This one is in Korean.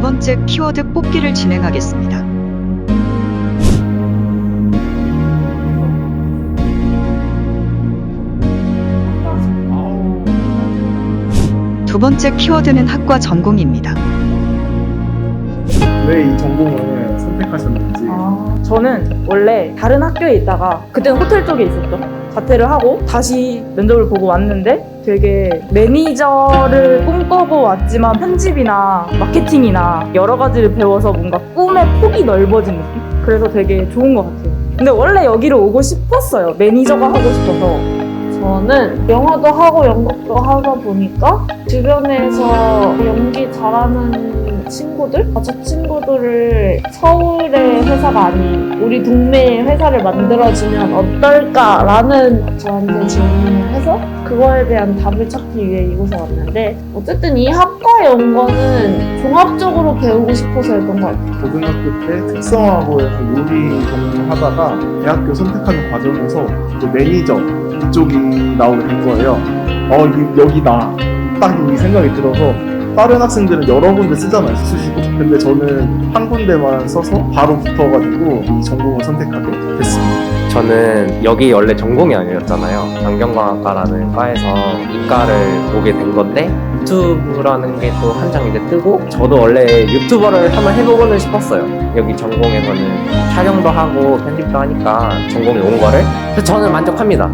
키워드 뽑기를 진행하겠습니다. 두 번째 키워드는 학과 전공입니다. 왜 이 전공을 선택하셨는지 아, 저는 원래 다른 학교에 있다가 그때는 호텔 쪽에 있었죠. 자퇴를 하고 다시 면접을 보고 왔는데 되게 매니저를 꿈꿔보 왔지만 편집이나 마케팅이나 여러 가지를 배워서 뭔가 꿈의 폭이 넓어진 느낌? 그래서 되게 좋은 것 같아요. 근데 원래 여기를 오고 싶었어요. 매니저가 하고 싶어서. 저는 영화도 하고 연극도 하다 보니까 주변에서 연기 잘하는 친구들? 아, 저 친구들을 서울의 회사가 아닌 우리 동네의 회사를 만들어주면 어떨까라는 저한테 질문을 해서 그거에 대한 답을 찾기 위해 이곳에 왔는데 어쨌든 이 학과에 온 거는 종합적으로 배우고 싶어서였던 것 같아요. 고등학교 때 특성화고에서 요리 전공하다가 대학교 선택하는 과정에서 그 매니저 이쪽이 나오게 된 거예요. 어 이- 여기다 딱 이 생각이 들어서 다른 학생들은 여러 군데 쓰잖아요 수시고 근데 저는 한 군데만 써서 바로 붙어가지고 이 전공을 선택하게 됐습니다. 저는 여기 원래 전공이 아니었잖아요. 환경과학과라는 과에서 이과를 보게 된 건데 유튜브라는 게 또 한창 이제 뜨고 저도 원래 유튜버를 한번 해보고는 싶었어요. 여기 전공에서는 촬영도 하고 편집도 하니까 전공에 온 거를 그래서 저는 만족합니다.